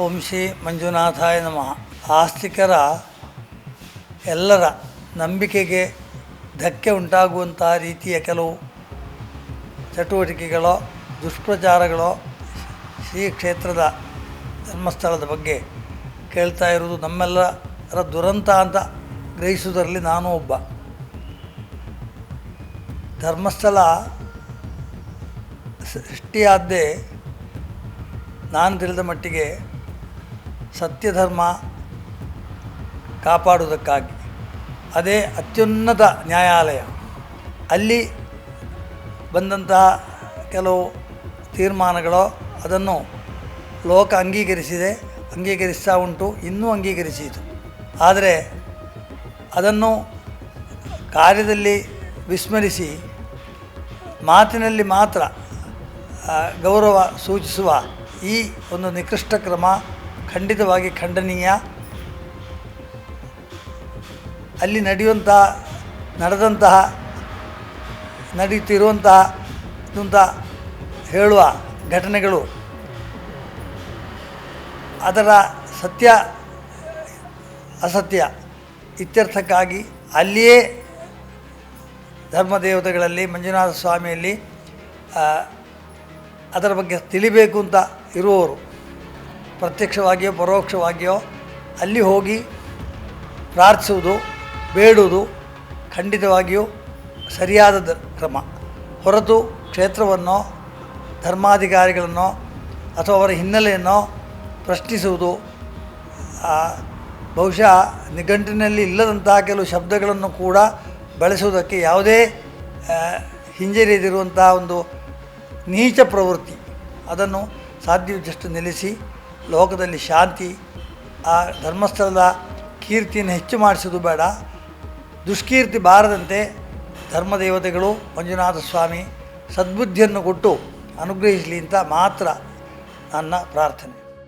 ಓಂ ಶ್ರೀ ಮಂಜುನಾಥಾಯ ನಮಃ. ಆಸ್ತಿಕರ ಎಲ್ಲರ ನಂಬಿಕೆಗೆ ಧಕ್ಕೆ ಉಂಟಾಗುವಂಥ ರೀತಿಯ ಕೆಲವು ಚಟುವಟಿಕೆಗಳೋ, ದುಷ್ಪ್ರಚಾರಗಳೋ ಶ್ರೀ ಕ್ಷೇತ್ರದ ಧರ್ಮಸ್ಥಳದ ಬಗ್ಗೆ ಕೇಳ್ತಾ ಇರುವುದು ನಮ್ಮೆಲ್ಲರ ದುರಂತ ಅಂತ ಗ್ರಹಿಸುವುದರಲ್ಲಿ ನಾನು ಒಬ್ಬ. ಧರ್ಮಸ್ಥಳ ಸೃಷ್ಟಿಯಾದ್ದೇ ನಾನು ತಿಳಿದ ಮಟ್ಟಿಗೆ ಸತ್ಯಧರ್ಮ ಕಾಪಾಡುವುದಕ್ಕಾಗಿ. ಅದೇ ಅತ್ಯುನ್ನತ ನ್ಯಾಯಾಲಯ. ಅಲ್ಲಿ ಬಂದಂತಹ ಕೆಲವು ತೀರ್ಮಾನಗಳು ಅದನ್ನು ಲೋಕ ಅಂಗೀಕರಿಸಿದೆ. ಅಂಗೀಕರಿಸ್ತಾ ಉಂಟು, ಇನ್ನೂ ಅಂಗೀಕರಿಸಿತು. ಆದರೆ ಅದನ್ನು ಕಾರ್ಯದಲ್ಲಿ ವಿಸ್ಮರಿಸಿ, ಮಾತಿನಲ್ಲಿ ಮಾತ್ರ ಗೌರವ ಸೂಚಿಸುವ ಈ ಒಂದು ನಿಕೃಷ್ಟ ಕ್ರಮ ಖಂಡಿತವಾಗಿ ಖಂಡನೀಯ. ಅಲ್ಲಿ ನಡೆಯುವಂತಹ ನಡೆದಂತಹ, ನಡೆಯುತ್ತಿರುವಂತಹ ಅಂತ ಹೇಳುವ ಘಟನೆಗಳು ಅದರ ಸತ್ಯ, ಅಸತ್ಯ ಇತ್ಯರ್ಥಕ್ಕಾಗಿ ಅಲ್ಲಿಯೇ ಧರ್ಮದೇವತೆಗಳಲ್ಲಿ, ಮಂಜುನಾಥ ಸ್ವಾಮಿಯಲ್ಲಿ ಅದರ ಬಗ್ಗೆ ತಿಳಿಬೇಕು ಅಂತ ಇರುವವರು. ಪ್ರತ್ಯಕ್ಷವಾಗಿಯೋ, ಪರೋಕ್ಷವಾಗಿಯೋ ಅಲ್ಲಿ ಹೋಗಿ ಪ್ರಾರ್ಥಿಸುವುದು, ಬೇಡುವುದು ಖಂಡಿತವಾಗಿಯೂ ಸರಿಯಾದ ಕ್ರಮ. ಹೊರತು ಕ್ಷೇತ್ರವನ್ನು, ಧರ್ಮಾಧಿಕಾರಿಗಳನ್ನು ಅಥವಾ ಅವರ ಹಿನ್ನೆಲೆಯನ್ನು ಪ್ರಶ್ನಿಸುವುದು ಬಹುಶಃ ನಿಘಂಟಿನಲ್ಲಿ ಇಲ್ಲದಂತಹ ಕೆಲವು ಶಬ್ದಗಳನ್ನು ಕೂಡ ಬಳಸುವುದಕ್ಕೆ ಯಾವುದೇ ಹಿಂಜರಿಯದಿರುವಂತಹ ಒಂದು ನೀಚ ಪ್ರವೃತ್ತಿ. ಅದನ್ನು ಸಾಧ್ಯವಿದ್ದಷ್ಟು ನಿಲ್ಲಿಸಿ ಲೋಕದಲ್ಲಿ ಶಾಂತಿ, ಆ ಧರ್ಮಸ್ಥಳದ ಕೀರ್ತಿಯನ್ನು ಹೆಚ್ಚು ಮಾಡಿಸೋದು ಬೇಡ. ದುಷ್ಕೀರ್ತಿ ಬಾರದಂತೆ ಧರ್ಮದೇವತೆಗಳು ಮಂಜುನಾಥ ಸ್ವಾಮಿ ಸದ್ಬುದ್ಧಿಯನ್ನು ಕೊಟ್ಟು ಅನುಗ್ರಹಿಸಲಿ ಅಂತ ಮಾತ್ರ ನನ್ನ ಪ್ರಾರ್ಥನೆ.